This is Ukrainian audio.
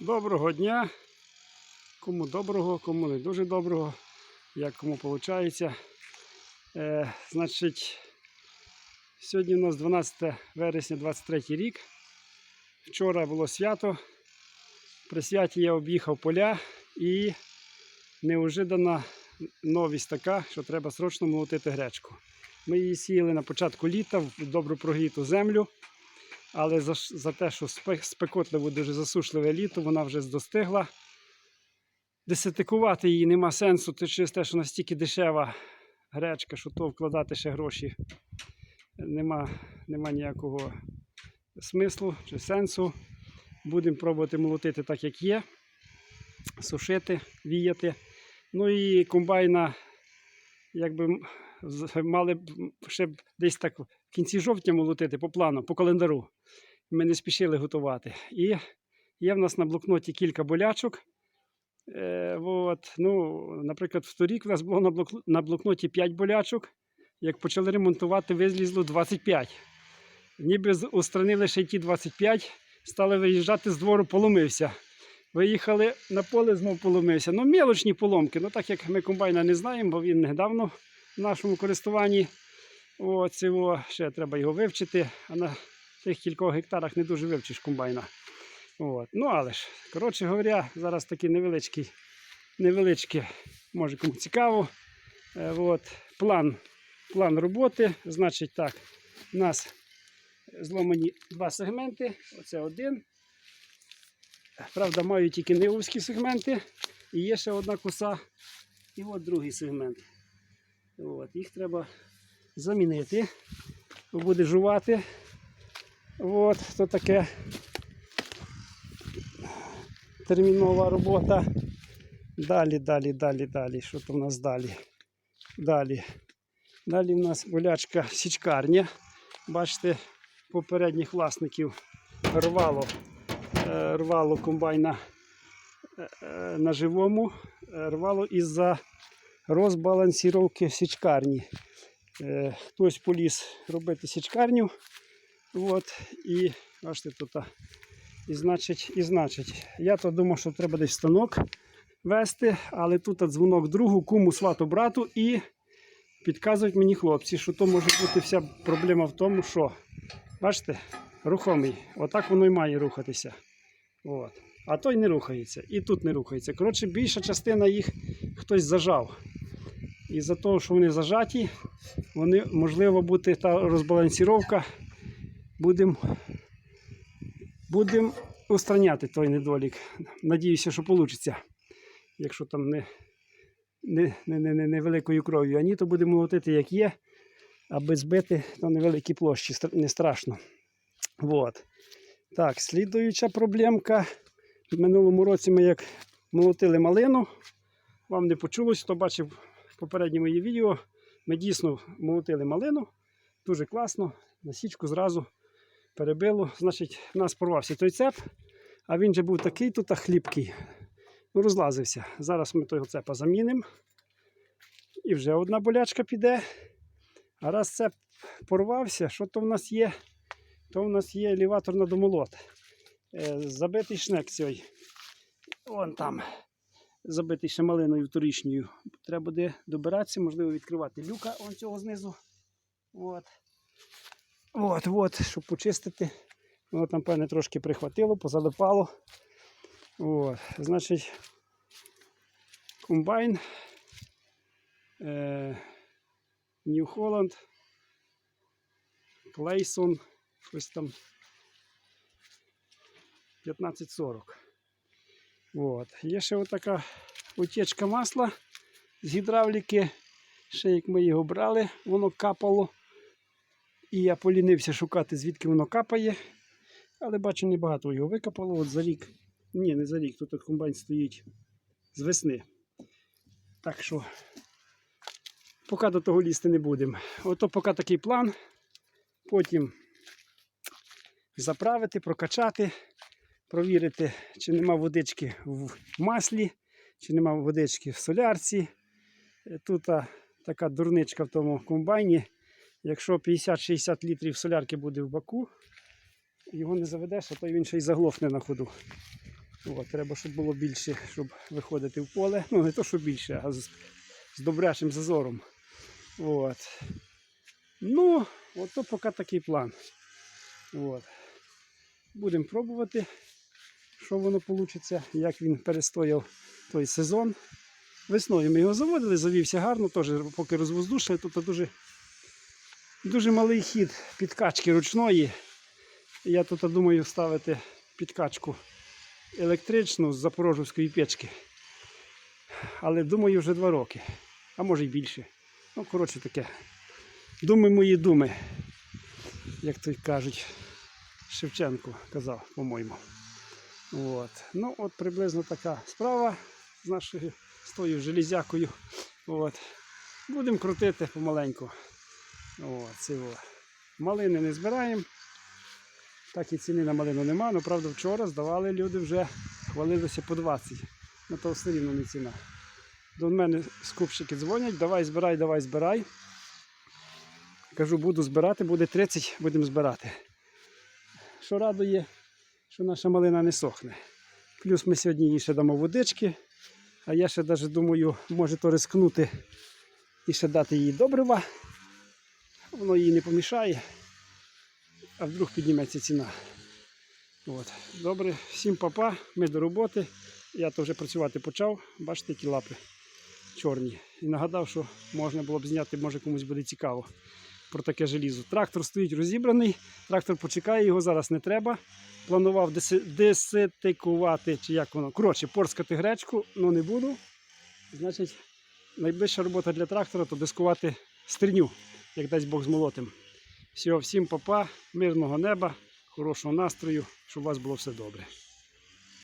Доброго дня. Кому доброго, кому не дуже доброго, як кому виходить. Е, значить, сьогодні у нас 12 вересня 23 рік. Вчора було свято. При святі я об'їхав поля і неожиданна новість така, що треба срочно молотити гречку. Ми її сіяли на початку літа в добру прогріту землю. Але за, за те, що спе- спекотливо дуже засушливе літо, вона вже достигла. Десятикувати її нема сенсу, то через те, що настільки дешева гречка, що то вкладати ще гроші нема, нема ніякого смислу чи сенсу. Будемо пробувати молотити так, як є, сушити, віяти. Ну і комбайна, якби мали б ще б десь так в кінці жовтня молотити по плану, по календару. Ми не спішили готувати. І є в нас на блокноті кілька болячок. Е, от, ну, наприклад, в торік у нас було на, блок, на блокноті 5 болячок. Як почали ремонтувати, визлізло 25. Ніби устранили ще ті 25, стали виїжджати з двору, поломився. Виїхали на поле, знов поломився. Ну, мілочні поломки. Ну, так як ми комбайна не знаємо, бо він недавно в нашому користуванні. О, цього ще треба його вивчити, а на тих кількох гектарах не дуже вивчиш комбайна. От. Ну, але ж, коротше говоря, зараз такий невеличкий, невеличкий, може кому цікаво. Е, от, план, план роботи. Значить, так, у нас зломані два сегменти. Оце один. Правда, маю тільки не вузькі сегменти. І є ще одна коса. І от другий сегмент. От, їх треба замінити. Буде жувати. От, то таке термінова робота. Далі, далі, далі, далі. Що там у нас далі? Далі. Далі в нас болячка січкарня. Бачите, попередніх власників рвало, рвало комбайна е, е, на живому, е, рвало із-за розбалансіровки січкарні. Е, Хтось поліз робити січкарню. От, і бачите, тут. І значить, і значить. Я то думав, що треба десь станок вести, але тут дзвонок другу, куму, свату, брату, і підказують мені хлопці, що то може бути вся проблема в тому, що, бачите, рухомий. Отак воно і має рухатися. От. А той не рухається. І тут не рухається. Коротше, більша частина їх хтось зажав. І за того, що вони зажаті, вони, можливо, бути та розбалансіровка. Будемо будем устраняти той недолік. Надіюся, що вийде. Якщо там не, не, не, не, не невеликою кров'ю. А ні, то будемо молотити як є, аби збити на невеликій площі. Не страшно. Вот. Так, слідуюча проблемка. В минулому році ми як молотили малину. Вам не почулось, хто бачив попередні мої відео. Ми дійсно молотили малину. Дуже класно. На січку зразу перебило. Значить, в нас порвався той цеп, а він же був такий тут а хліпкий. Ну, розлазився. Зараз ми того цепа замінимо. І вже одна болячка піде. А раз цеп порвався, що то в нас є? То в нас є елеватор на домолот. Е, забитий шнек цей. Вон там. Забитий ще малиною торічньою. Треба буде добиратися, можливо, відкривати люка он цього знизу. От. От, от, щоб почистити. Воно там, певне, трошки прихватило, позалипало. От, значить, комбайн. New Holland. Клейсон. Щось там 1540. От. Є ще отака утечка масла з гідравліки. Ще як ми його брали, воно капало. І я полінився шукати, звідки воно капає. Але бачу, небагато його викопало. От за рік. Ні, не за рік. Тут комбайн стоїть з весни. Так що, поки до того лізти не будемо. Ото поки такий план. Потім заправити, прокачати, провірити, чи нема водички в маслі, чи нема водички в солярці. Е, Тут така дурничка в тому комбайні. Якщо 50-60 літрів солярки буде в баку, його не заведеш, а то він ще й заглохне на ходу. От, треба, щоб було більше, щоб виходити в поле. Ну, не то, що більше, а з, з добрячим зазором. От. Ну, от то поки такий план. От. Будемо пробувати, що воно вийде, як він перестояв той сезон. Весною ми його заводили, завівся гарно, теж поки розвоздушили, тут дуже, дуже малий хід підкачки ручної. Я тут думаю ставити підкачку електричну з запорожівської печки. Але думаю, вже два роки, а може й більше. Ну, коротше таке. Думи мої думи, як то й кажуть. Шевченко казав, по-моєму. От. Ну, от приблизно така справа з нашою з тою железякою. От. Будемо крутити помаленьку. От, цього. Малини не збираємо. Так і ціни на малину нема. Ну, правда, вчора здавали люди вже хвалилися по 20. Ну то все рівно не ціна. До мене скупщики дзвонять, давай збирай, давай збирай. Кажу, буду збирати, буде 30, будемо збирати. Що радує, що наша малина не сохне. Плюс ми сьогодні їй ще дамо водички, а я ще навіть думаю, може то рискнути і ще дати їй добрива. Воно їй не помішає, а вдруг підніметься ціна. От. Добре, всім папа, ми до роботи. Я то вже працювати почав, бачите, які лапи чорні. І нагадав, що можна було б зняти, може комусь буде цікаво про таке желізо. Трактор стоїть розібраний, трактор почекає, його зараз не треба. Планував десетикувати, чи як воно. Коротше, порскати гречку, але не буду. Значить, найближча робота для трактора то дискувати стріню, як дасть Бог з молотим. Всього, всім папа, мирного неба, хорошого настрою, щоб у вас було все добре.